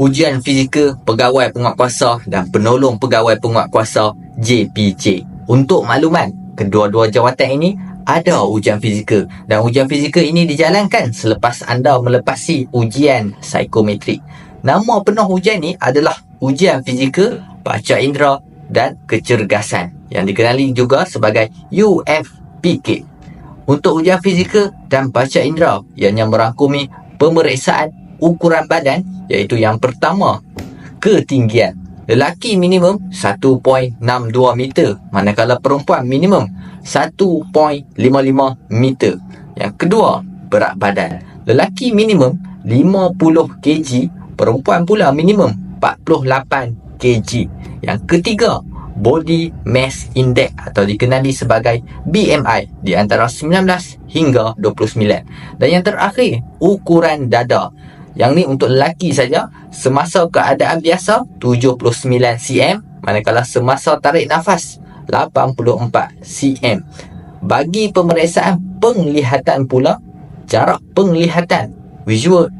ujian fizikal pegawai penguatkuasa dan penolong pegawai penguatkuasa JPJ. Untuk makluman, kedua-dua jawatan ini ada ujian fizikal dan ujian fizikal ini dijalankan selepas anda melepasi ujian psikometrik. Nama penuh ujian ini adalah ujian fizikal, baca indera dan kecergasan yang dikenali juga sebagai UFPK. Untuk ujian fizikal dan baca indera ianya merangkumi pemeriksaan ukuran badan iaitu yang pertama ketinggian. Lelaki minimum 1.62 meter. Manakala perempuan minimum 1.55 meter. Yang kedua berat badan. Lelaki minimum 50 kg perempuan pula minimum 48 kg. Yang ketiga body mass index atau dikenali sebagai BMI di antara 19 hingga 29 dan yang terakhir ukuran dada yang ni untuk lelaki saja semasa keadaan biasa 79 cm manakala semasa tarik nafas 84 cm. Bagi pemeriksaan penglihatan pula jarak penglihatan visual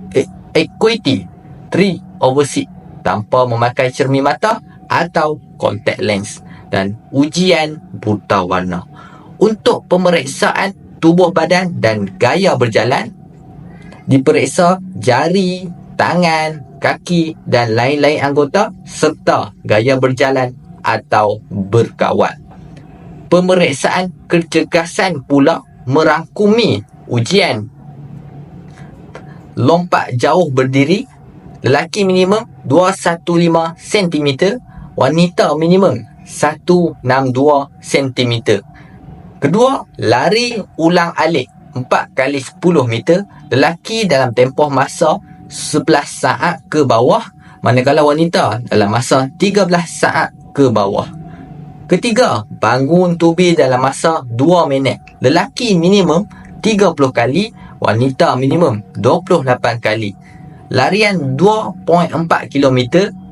acuity 3 over 6 tanpa memakai cermin mata atau contact lens dan ujian buta warna. Untuk pemeriksaan tubuh badan dan gaya berjalan diperiksa jari, tangan, kaki dan lain-lain anggota serta gaya berjalan atau berkawal. Pemeriksaan kecergasan pula merangkumi ujian. Lompat jauh berdiri lelaki minimum 215 cm wanita minimum 162 cm kedua lari ulang alik 4 kali 10 meter lelaki dalam tempoh masa 11 saat ke bawah manakala wanita dalam masa 13 saat ke bawah. Ketiga bangun tubi dalam masa 2 minit. Lelaki minimum 30 kali wanita minimum 28 kali. Larian 2.4 km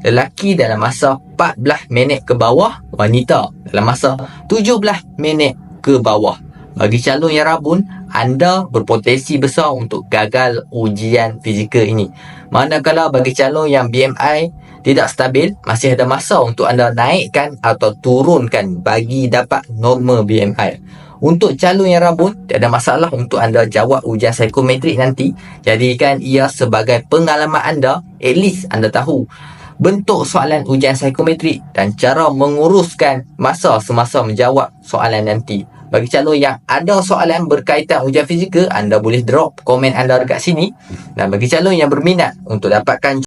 lelaki dalam masa 14 minit ke bawah wanita dalam masa 17 minit ke bawah bagi calon yang rabun, anda berpotensi besar untuk gagal ujian fizikal ini. Manakala bagi calon yang BMI tidak stabil, masih ada masa untuk anda naikkan atau turunkan bagi dapat norma BMI. Untuk calon yang rabun, tidak ada masalah untuk anda jawab ujian psikometrik nanti. Jadikan ia sebagai pengalaman anda, at least anda tahu bentuk soalan ujian psikometrik dan cara menguruskan masa semasa menjawab soalan nanti. Bagi calon yang ada soalan berkaitan ujian fizikal, anda boleh drop komen anda dekat sini. Dan bagi calon yang berminat untuk dapatkan